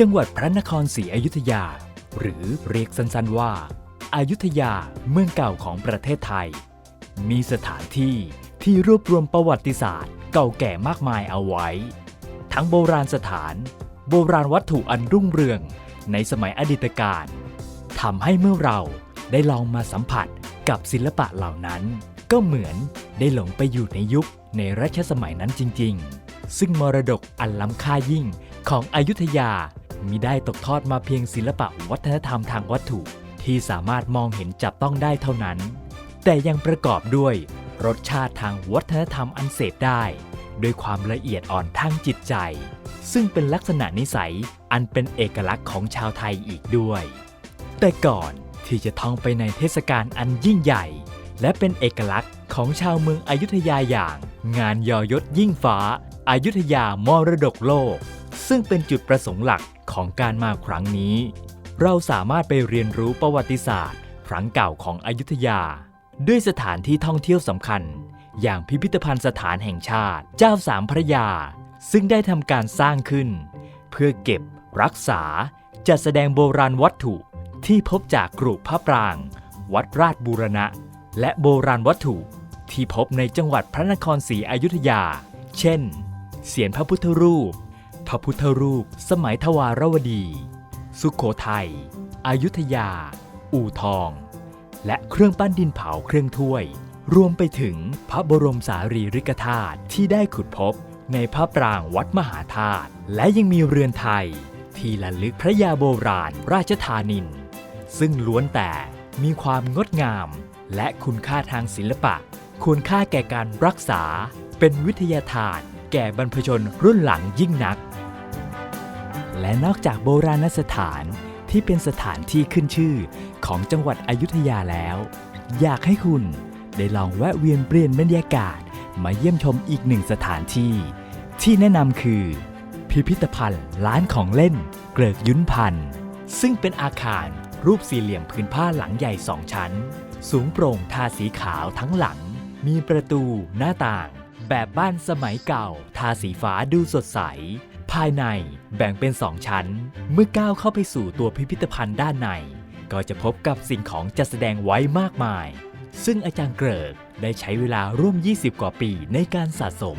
จังหวัดพระนครศรีอยุธยา หรือเรียกสั้นๆว่าอายุทยาเมืองเก่าของประเทศไทย มีสถานที่ที่รวบรวมประวัติศาสตร์เก่าแก่มากมายเอาไว้ ทั้งโบราณสถาน โบราณวัตถุอันรุ่งเรืองในสมัยอดีตการทำให้เมื่อเราได้ลองมาสัมผัสกับศิลปะเหล่านั้น ก็เหมือนได้หลงไปอยู่ในยุคในรัชสมัยนั้นจริง ๆ ซึ่งมรดกอันล้ำค่ายิ่ง ของอยุธยามิได้ตกทอดมาเพียงศิลปะวัฒนธรรมทางวัตถุ ที่สามารถมองเห็นจับต้องได้เท่านั้น แต่ยังประกอบด้วย รสชาติทางวัฒนธรรมอันเสพได้ ด้วยความละเอียดอ่อนทางจิตใจ ซึ่งเป็นลักษณะนิสัยอันเป็นเอกลักษณ์ของชาวไทยอีกด้วย แต่ก่อนที่จะท่องไปในเทศกาลอันยิ่งใหญ่ และเป็นเอกลักษณ์ของชาวเมืองอยุธยาอย่าง งานยอยศยิ่งฟ้าอายุธยามรดกโลก ซึ่งเป็นจุดประสงค์หลักของการมาครั้งนี้ เราสามารถไปเรียนรู้ประวัติศาสตร์ ครั้งเก่าของอยุธยา ด้วยสถานที่ท่องเที่ยวสำคัญ อย่างพิพิธภัณฑ์สถานแห่งชาติ เจ้าสามพระยา ซึ่งได้ทำการสร้างขึ้น เพื่อเก็บ รักษา จัดแสดงโบราณวัตถุที่พบจากกรุพระปราง วัดราชบูรณะ และโบราณวัตถุที่พบในจังหวัดพระนครศรีอยุธยา เช่น เสียนพระพุทธรูป พระพุทธรูป สมัยทวารวดี สุขโขทัยอยุธยา อู่ทอง และเครื่องปั้นดินเผาเครื่องถ้วย รวมไปถึงพระบรมสารีริกธาตุที่ได้ขุดพบในพระปรางวัดมหาธาตุและยังมีเรือนไทย ที่ระลึกพระยาโบราณราชธานิน ซึ่งล้วนแต่มีความงดงาม และคุณค่าทางศิลปะ คุณค่าแก่การรักษา เป็นวิทยาทานแก่บรรพชนรุ่นหลังยิ่งนัก และนอกจากโบราณสถานที่เป็นสถานที่ขึ้นชื่อของจังหวัดอยุธยาแล้ว อยากให้คุณได้ลองแวะเวียนเปลี่ยนบรรยากาศมาเยี่ยมชมอีกหนึ่งสถานที่ ที่แนะนำคือ พิพิธภัณฑ์ร้านของเล่น เกลิกยุ้นพันธ์ซึ่งเป็นอาคารรูปสี่เหลี่ยมพื้นผ้าหลังใหญ่สองชั้น สูงโปร่งทาสีขาวทั้งหลัง มีประตูหน้าต่าง แบบบ้านสมัยเก่า ทาสีฟ้าดูสดใส ภายในแบ่งเป็นสองชั้น เมื่อก้าวเข้าไปสู่ตัวพิพิธภัณฑ์ด้านใน ก็จะพบกับสิ่งของจัดแสดงไว้มากมาย ซึ่งอาจารย์เกริกได้ใช้เวลาร่วม 20 กว่าปีในการสะสม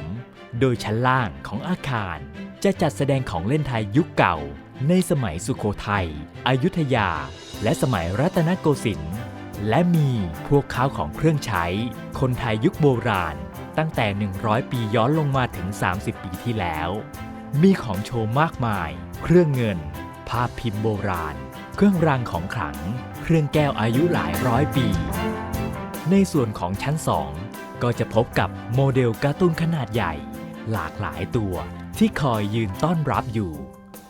โดยชั้นล่างของอาคาร จะจัดแสดงของเล่นไทยยุคเก่า ในสมัยสุโขทัย อยุธยา และสมัยรัตนโกสินทร์ และมีพวกข้าวของเครื่องใช้ คนไทยยุคโบราณ ตั้งแต่ 100 ปีย้อนลงมาถึง 30 ปีที่แล้ว มีของโชว์มากมาย เครื่องเงิน ภาพพิมพ์โบราณ เครื่องรางของขลัง เครื่องแก้วอายุหลายร้อยปี ในส่วนของชั้น 2 ก็จะพบกับโมเดลการ์ตูนขนาดใหญ่ หลากหลายตัวที่คอยยืนต้อนรับอยู่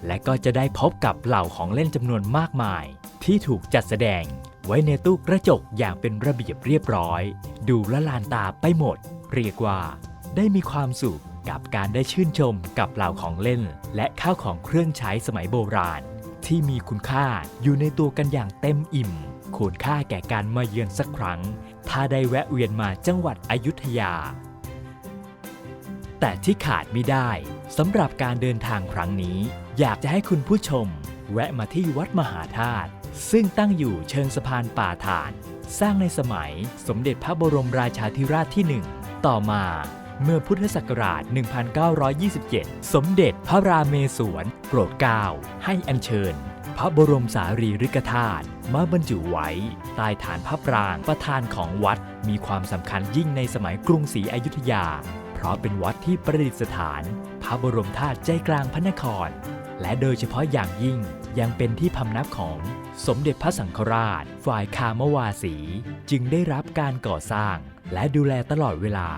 และก็จะได้พบกับเหล่าของเล่นจำนวนมากมาย ที่ถูกจัดแสดงไว้ในตู้กระจกอย่างเป็นระเบียบเรียบร้อย ดูละลานตาไปหมด เรียกว่า ได้มีความสุขกับการได้ชื่นชมกับเหล่าของเล่น และข้าวของเครื่องใช้สมัยโบราณ ที่มีคุณค่าอยู่ในตัวกันอย่างเต็มอิ่มคุณค่าแก่การมาเยือนสักครั้ง ถ้าได้แวะเวียนมาจังหวัดอยุธยา แต่ที่ขาดไม่ได้สำหรับการเดินทางครั้งนี้ อยากจะให้คุณผู้ชม แวะมาที่วัดมหาธาตุซึ่งตั้งอยู่เชิงสะพานป่าฐาน สร้างในสมัยสมเด็จพระบรมราชาธิราชที่หนึ่ง ต่อมาเมื่อพุทธศักราช 1927 สมเด็จพระราเมศวรโปรดเกล้าให้อัญเชิญ พระบรมสารีริกธาตุมาบรรจุไว้ใต้ฐานพระปรางประธานของวัดมีความสำคัญยิ่งในสมัยกรุงศรีอยุธยา เพราะเป็นวัดที่ประดิษฐาน พระบรมธาตุใจกลางพระนคร และโดยเฉพาะอย่างยิ่งยังเป็นที่พำนักของ สมเด็จพระสังฆราช ฝ่ายคามวาสี จึงได้รับการก่อสร้าง และดูแลตลอดเวลา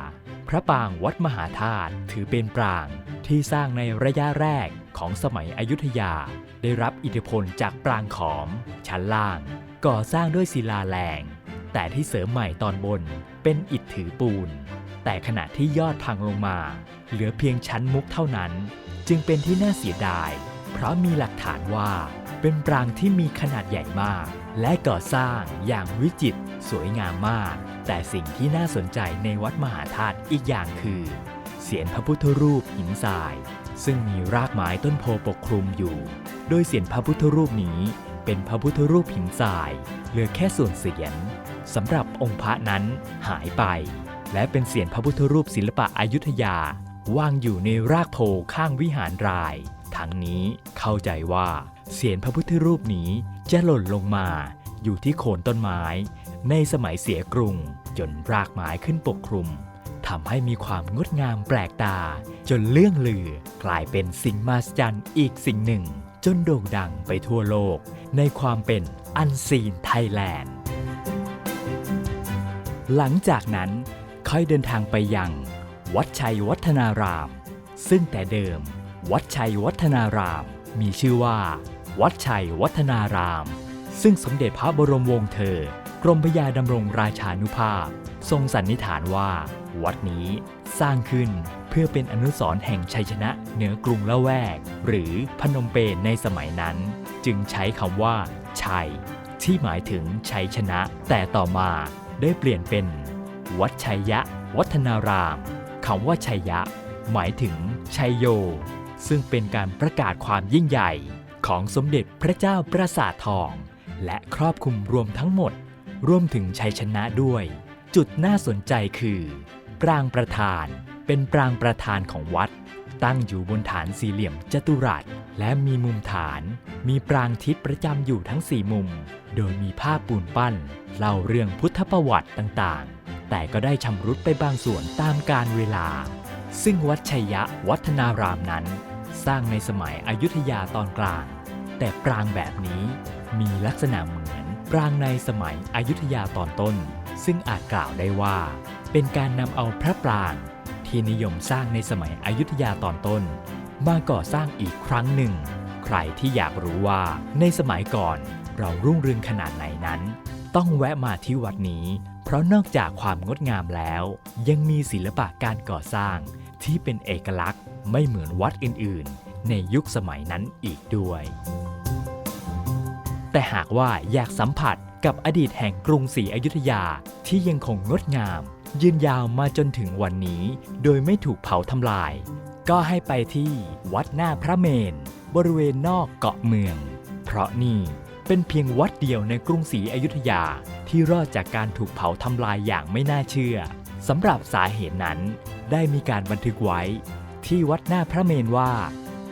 พระปรางวัดมหาธาตุถือเป็นปราง ที่สร้างในระยะแรกของสมัยอยุธยา ได้รับอิทธิพลจากปรางขอม ชั้นล่าง ก่อสร้างด้วยศิลาแรงแต่ที่เสริมใหม่ตอนบนเป็นอิฐถือปูน แต่ขณะที่ยอดพังลงมา เหลือเพียงชั้นมุกเท่านั้น จึงเป็นที่น่าเสียดาย เพราะมีหลักฐานว่า เป็นปรางที่มีขนาดใหญ่มาก และก่อสร้างอย่างวิจิตรสวยงามมาก แต่สิ่งที่น่าสนใจในวัดมหาธาตุอีกอย่างคือ เสียนพระพุทธรูปหินทราย ซึ่งมีรากไม้ต้นโพปกคลุมอยู่ โดยเสียนพระพุทธรูปนี้เป็นพระพุทธรูปหินทรายเหลือแค่ส่วนเสียนสำหรับองค์พระนั้นหายไป และเป็นเสียนพระพุทธรูปศิลปะอายุทยาวางอยู่ในรากโพข้างวิหารราย ทั้งนี้ เข้าใจว่าเสียนพระพุทธรูปนี้จะหล่นลงมาอยู่ที่โคนต้นไม้ ในสมัยเสียกรุง จนรากไม้ขึ้นปกคลุมทำให้มีความงดงามแปลกตา จนเลื่องลือกลายเป็นสิ่งมหัศจรรย์อีกสิ่งหนึ่ง จนโด่งดังไปทั่วโลก ในความเป็นอันซีนไทยแลนด์ หลังจากนั้นค่อยเดินทางไปยัง วัดชัยวัฒนาราม ซึ่งแต่เดิม วัดชัยวัฒนาราม มีชื่อว่า วัดชัยวัฒนาราม ซึ่งสมเด็จพระบรมวงศ์เธอ กรมพระยาดำรงราชานุภาพ ทรงสันนิษฐานว่า วัดนี้สร้างขึ้นเพื่อเป็นอนุสรณ์แห่งชัยชนะเหนือกรุงละแวก หรือพนมเปญในสมัยนั้น จึงใช้คำว่า ชัย ที่หมายถึงชัยชนะ แต่ต่อมาได้เปลี่ยนเป็น วัดชัยยะ วัฒนารามคำว่าชัยยะ หมายถึงชัยโย ซึ่งเป็นการประกาศความยิ่งใหญ่ของสมเด็จพระเจ้าปราสาททอง และครอบคลุมรวมทั้งหมด รวมถึงชัยชนะด้วย จุดน่าสนใจคือ ปรางประธานเป็นปรางประธานของวัด ตั้งอยู่บนฐานสี่เหลี่ยมจัตุรัส และมีมุมฐาน มีปรางทิศประจำอยู่ทั้งสี่มุม โดยมีภาพปูนปั้นเล่าเรื่องพุทธประวัติต่างๆ แต่ก็ได้ชำรุดไปบางส่วนตามกาลเวลา ซึ่งวัดชัยยะวัฒนารามนั้น สร้างในสมัยอยุธยาตอนกลาง แต่ปรางแบบนี้มีลักษณะเหมือนปรางในสมัยอยุธยาตอนต้น ซึ่งอาจกล่าวได้ว่า เป็นการนำเอาพระปรางที่นิยมสร้างในสมัยอยุธยาตอนต้น มาก่อสร้างอีกครั้งหนึ่ง ใครที่อยากรู้ว่าในสมัยก่อนเรารุ่งเรืองขนาดไหนนั้น ต้องแวะมาที่วัดนี้ เพราะนอกจากความงดงามแล้ว ยังมีศิลปะการก่อสร้างที่เป็นเอกลักษณ์ ไม่เหมือนวัดอื่นๆ ในยุคสมัยนั้นอีกด้วย แต่หากว่าอยากสัมผัสกับอดีตแห่งกรุงศรีอยุธยาที่ยังคงงดงาม ยืนยาวมาจนถึงวันนี้ โดยไม่ถูกเผาทำลาย ก็ให้ไปที่วัดหน้าพระเมน บริเวณนอกเกาะเมือง เพราะนี่เป็นเพียงวัดเดียวในกรุงศรีอยุธยาที่รอดจากการถูกเผาทำลายอย่างไม่น่าเชื่อสำหรับสาเหตุนั้นได้มีการบันทึกไว้ ที่วัดหน้าพระเมนว่า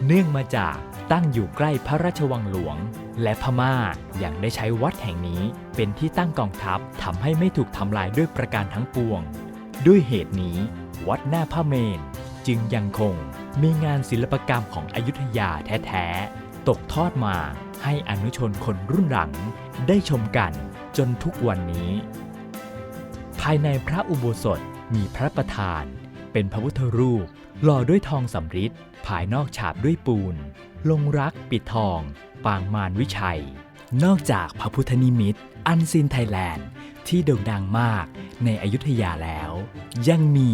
เนื่องมาจากตั้งอยู่ใกล้พระราชวังหลวง และพม่ายังได้ใช้วัดแห่งนี้เป็นที่ตั้งกองทัพทำให้ไม่ถูกทำลายด้วยประการทั้งปวง ด้วยเหตุนี้ วัดหน้าพระเมนจึงยังคงมีงานศิลปกรรมของอยุธยาแท้ๆ ตกทอดมาให้อนุชนคนรุ่นหลัง ได้ชมกันจนทุกวันนี้ ภายในพระอุโบสถมีพระประธาน เป็นพระพุทธรูป หล่อด้วยทองสำริดภายนอกฉาบด้วยปูน ลงรักปิดทอง ปางมารวิชัย นอกจากพระพุทธนิมิตรอันซินไทยแลนด์ ที่โด่งดังมากในอยุธยาแล้ว ยังมี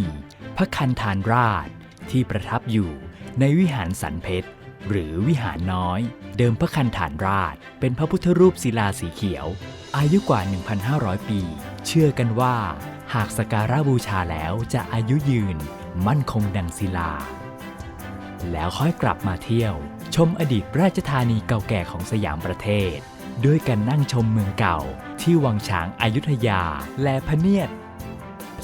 พระคันธานราชที่ประทับอยู่ในวิหารสันเพชรหรือวิหารน้อย เดิมพระคันธานราช เป็นพระพุทธรูปศิลาสีเขียว อายุกว่า 1,500 ปี เชื่อกันว่า หากสการะบูชาแล้วจะอายุยืน มั่นคงดังศิลา แล้วค่อยกลับมาเที่ยว ชมอดีตราชธานีเก่าแก่ของสยามประเทศ ด้วยการนั่งชมเมืองเก่าที่วังช้างอายุทยาและพะเนียด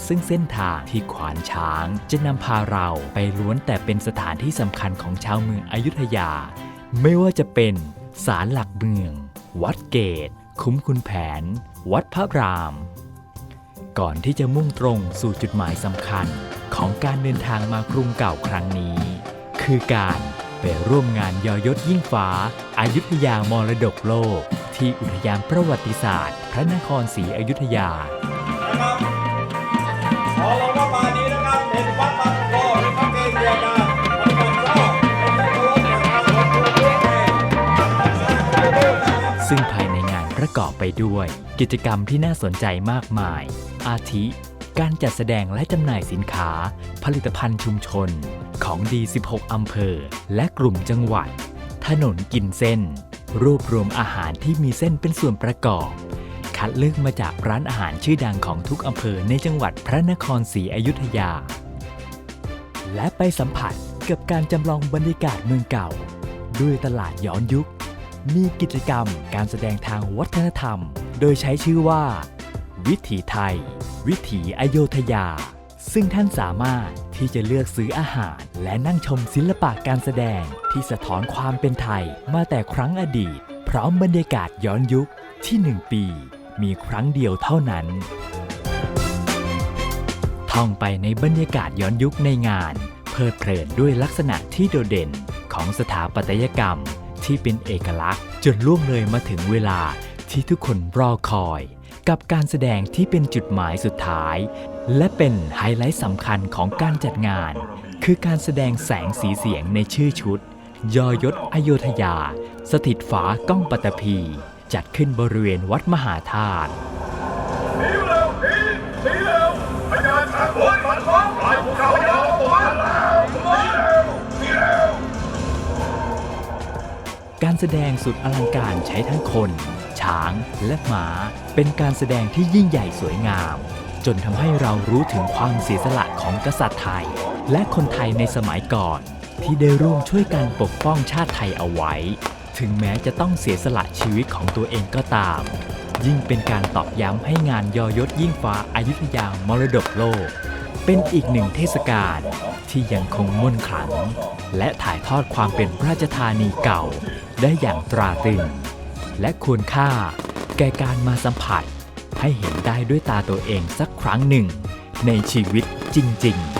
ซึ่งเส้นทางที่ขวานช้างจะนำพาเราไปล้วนแต่เป็นสถานที่สำคัญของชาวเมืองอายุธยา ไม่ว่าจะเป็นศาลหลักเมือง วัดเกต คุ้มคุณแผน วัดพระราม ก่อนที่จะมุ่งตรงสู่จุดหมายสำคัญของการเดินทางมากรุงเก่าครั้งนี้ คือการไปร่วมงานยอยศยิ่งฟ้า อายุทยามรดกโลก ที่อุทยานประวัติศาสตร์ พระนครศรีอยุธยานะครับขอเราว่าป่านี้นะครับเป็นวัดบางโพนะครับเกเดียวกันวัดบางโพเป็นที่เคารพอย่าซึ่งภายในงานประกอบไปด้วย กิจกรรมที่น่าสนใจมากมาย อาทิ การจัดแสดงและจำหน่ายสินค้า ผลิตภัณฑ์ชุมชน ของดี 16 อำเภอ และกลุ่มจังหวัด ถนนกินเส้น รวบรวมอาหารที่มีเส้นเป็นส่วนประกอบ คัดเลือกมาจากร้านอาหารชื่อดังของทุกอำเภอในจังหวัดพระนครศรีอยุธยา และไปสัมผัสกับการจำลองบรรยากาศเมืองเก่า ด้วยตลาดย้อนยุค มีกิจกรรมการแสดงทางวัฒนธรรม โดยใช้ชื่อว่า วิถีไทย วิถีอโยธยา ซึ่งท่านสามารถที่จะเลือกซื้ออาหาร และนั่งชมศิลปะการแสดงที่สะท้อนความเป็นไทยมาแต่ครั้งอดีต พร้อมบรรยากาศย้อนยุคที่หนึ่งปี มีครั้งเดียวเท่านั้น ท่องไปในบรรยากาศย้อนยุคในงาน เพลิดเพลินด้วยลักษณะที่โดดเด่นของสถาปัตยกรรมที่เป็นเอกลักษณ์จนล่วงเลยมาถึงเวลาที่ทุกคนรอคอย กับการแสดงที่เป็นจุดหมายสุดท้าย และเป็นไฮไลท์สำคัญของการจัดงาน คือการแสดงแสงสีเสียงในชื่อชุด ยอยศอโยธยา สถิตฝาก้องปัตตภีจัดขึ้นบริเวณวัดมหาธาตุการแสดงสุดอลังการใช้ทั้งคน ช้างและหมาเป็นการแสดงที่ยิ่งใหญ่สวยงาม จนทำให้เรารู้ถึงความเสียสละของกษัตริย์ไทย และคนไทยในสมัยก่อน ที่ได้ร่วมช่วยกันปกป้องชาติไทยเอาไว้ ถึงแม้จะต้องเสียสละชีวิตของตัวเองก็ตาม ยิ่งเป็นการตอกย้ำให้งานยอยศยิ่งฟ้าอายุทยามรดกโลก เป็นอีกหนึ่งเทศกาลที่ยังคงม่นขลัง และถ่ายทอดความเป็นราชธานีเก่า ได้อย่างตราตรึง และควรค่า แก่การมาสัมผัส ให้เห็นได้ด้วยตาตัวเองสักครั้งหนึ่ง ในชีวิตจริง ๆ